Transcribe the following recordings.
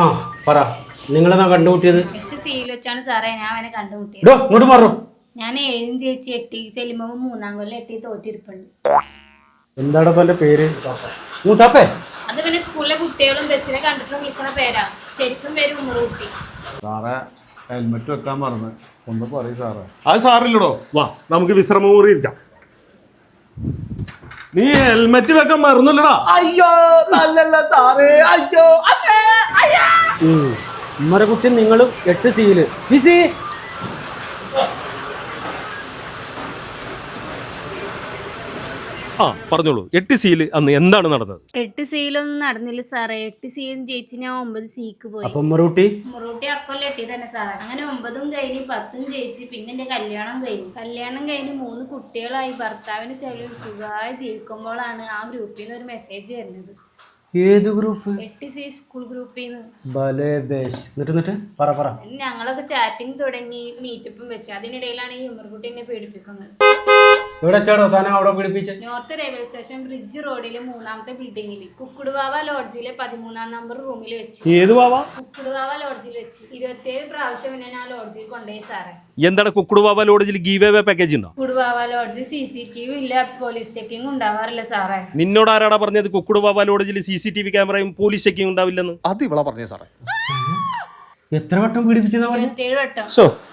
ആ പറ. നിങ്ങളെന്നാ കണ്ടുമുട്ടിയത്? എട്ട് സീൽ വെച്ചാണ് സാറേ ഞാൻ അവനെ കണ്ടുമുട്ടിയത്. ഇടോ ഇങ്ങോട്ട് മാറോ. ഞാൻ ഏഴും ചേച്ചി എട്ടി ചെല്ലുമ്പോ മൂന്നാം കൊല്ലം എട്ടി തോറ്റിരിപ്പുണ്ട്. എന്താണ് ഇപ്പൊ പേര്? മൂത്താപ്പേ? അത് പിന്നെ സ്കൂളിലെ കുട്ടികളും ബസ്സിനെ കണ്ടിട്ട് വിളിക്കുന്ന പേരാ. ശരിക്കും പേര് ഉമ്മറൂട്ടി. സാറേ ഹെൽമെറ്റ് വെക്കാൻ മറന്ന്. ഒന്ന് പറയും സാറേ. അത് സാറില്ലടോ. വാ നമുക്ക് വിശ്രമമുറി ഇരിക്കാം. നീ ഹെൽമെറ്റ് വെക്കാൻ മറന്നില്ലടാ. അയ്യോ നല്ലല്ല സാറേ. അയ്യോ ഉമ്മരെ കുട്ടി നിങ്ങളും എട്ട് സീൽ. ബിസി ആ പറഞ്ഞോളൂ. എട്ട് സീൽ അന്ന് എന്താണ് നടന്നത്? എട്ട് സീലൊന്നും നടന്നില്ല സാറേ. എട്ട് സീലും ചേച്ചി ഞാൻ ഒമ്പത് സീക്ക് പോയി. അപ്പൊ മുറൂട്ടി മുറൂട്ടി അക്കൊല്ലം എട്ടി തന്നെ സാറേ. അങ്ങനെ ഒമ്പതും കഴിഞ്ഞ് പത്തും ജയിച്ച് പിന്നെ എന്റെ കല്യാണം കഴിഞ്ഞു. കല്യാണം കഴിഞ്ഞ് മൂന്ന് കുട്ടികളായി. ഭർത്താവിന് ചെലവ് സുഖമായി ജീവിക്കുമ്പോഴാണ് ആ ഗ്രൂപ്പിൽ നിന്ന് ഒരു മെസ്സേജ് വരുന്നത്. ഏത് ഗ്രൂപ്പ് സ്കൂൾ ഗ്രൂപ്പിൽ എന്നിട്ട് എന്നിട്ട്? പറ പറ. ഞങ്ങളൊക്കെ ചാറ്റിംഗ് തുടങ്ങി മീറ്റപ്പും വെച്ച്. അതിനിടയിലാണ് ഈ ഉമ്മർകുട്ടി എന്നെ പീഡിപ്പിക്കുന്നത് എവിടെ ചേട്ടോ താനെ അവിടെ പിടിപ്പിച്ച് നോർത്ത് റെയിൽവേ സ്റ്റേഷൻ ബ്രിഡ്ജ് റോഡിലെ മൂന്നാമത്തെ ബിൽഡിംഗിൽ കുക്കുടുവാവ ലോഡ്ജിലെ പതിമൂന്നാം നമ്പർ റൂമിൽ വെച്ച്. ഏത് വാവ? കുക്കുടുവാവ ലോഡ്ജിൽ വെച്ച്. ഇരുപത്തിയേഴ് പ്രാവശ്യം പിന്നെ ഞാൻ ലോഡ്ജിൽ കൊണ്ടുപോയി സാറേ. എന്താണ് കുക്കുടുവാവ ലോഡ്ജിൽ ഗീവ് അവേ പാക്കേജ് ഉണ്ടോ? കുടുവാവ ലോഡ്ജിൽ സി സി ടി വി ഇല്ല പോലീസ് ചെക്കിംഗ് ഉണ്ടാവാറില്ല സാറേ. നിന്നോട് ആരാടാ പറഞ്ഞത്? കുക്കുടുവാവ ലോഡ്ജിൽ സി സി ടി വി ക്യാമറയും പോലീസ് ചെക്കിംഗ് ഉണ്ടാവില്ലെന്ന്. അത് ഇവളാ പറഞ്ഞേ സാറേ. എത്ര വട്ടം ഇരുപത്തിയേഴ് വട്ടം.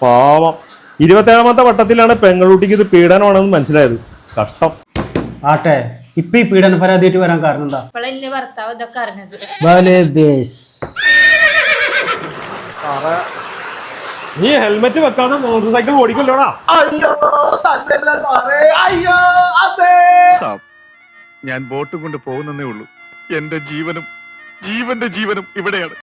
പാവം. ഇരുപത്തേഴാമത്തെ വട്ടത്തിലാണ് പെങ്ങളൂട്ടിക്ക് ഇത് പീഡനമാണെന്ന് മനസ്സിലായത്. കഷ്ടം. ആട്ടെ ഇപ്പൊ ഈ പീഡന പരാതിയായിട്ട് വരാൻ കാരണം എന്താ? ഭർത്താവ് ഇതൊക്കെ അറിഞ്ഞത്? നീ ഹെൽമെറ്റ് വെക്കാതെ മോട്ടോർ സൈക്കിൾ ഓടിക്കല്ലോടാ? അയ്യോ സാറേ അയ്യോ അതെ. ഞാൻ ബോട്ട് കൊണ്ട് പോകുന്നേ ഉള്ളൂ. എന്റെ ജീവനും ജീവന്റെ ജീവനും ഇവിടെയാണ്.